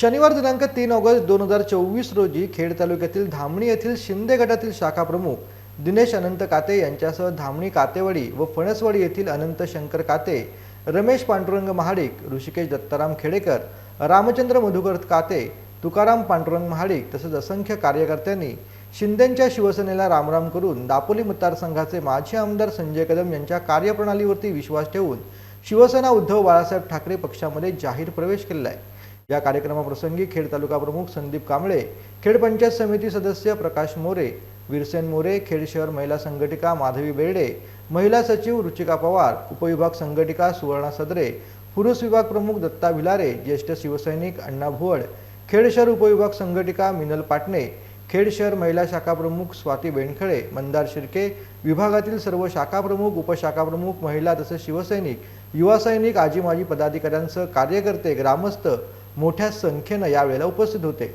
शनिवार दिनांक तीन ऑगस्ट दोन हजार चोवीस रोजी खेड तालुक्यातील धामणी येथील शिंदे गटातील शाखा प्रमुख दिनेश अनंत काते यांच्यासह धामणी कातेवाडी व फणसवाडी येथील अनंत शंकर काते रमेश पांडुरंग महाडिक ऋषिकेश दत्ताराम खेडेकर रामचंद्र मधुकर काते तुकाराम पांडुरंग महाडिक तसेच असंख्य कार्यकर्त्यांनी शिंदेंच्या शिवसेनेला रामराम करून दापोली मतदारसंघाचे माजी आमदार संजय कदम यांच्या कार्यप्रणालीवरती विश्वास ठेवून शिवसेना उद्धव बाळासाहेब ठाकरे पक्षामध्ये जाहीर प्रवेश केलेला आहे. या कार्यक्रमाप्रसंगी खेड तालुका प्रमुख संदीप कांबळे खेड पंचायत समिती सदस्य प्रकाश मोरे वीरसेन मोरे खेड शहर महिला संघटिका माधवी बेर्डे महिला सचिव रुचिका पवार उपविभाग संघटिका सुवर्णा सदरे पुरुष विभाग प्रमुख दत्ता भिलारे ज्येष्ठ शिवसैनिक अण्णा भुवड खेड शहर उपविभाग संघटिका मिनल पाटणे खेड शहर महिला शाखा प्रमुख स्वाती बेणखळे मंदार शिर्के विभागातील सर्व शाखा प्रमुख उपशाखा प्रमुख महिला तसेच शिवसैनिक युवा सैनिक आजी माजी पदाधिकाऱ्यांसह कार्यकर्ते ग्रामस्थ मोठ्या संख्येनं यावेळेला उपस्थित होते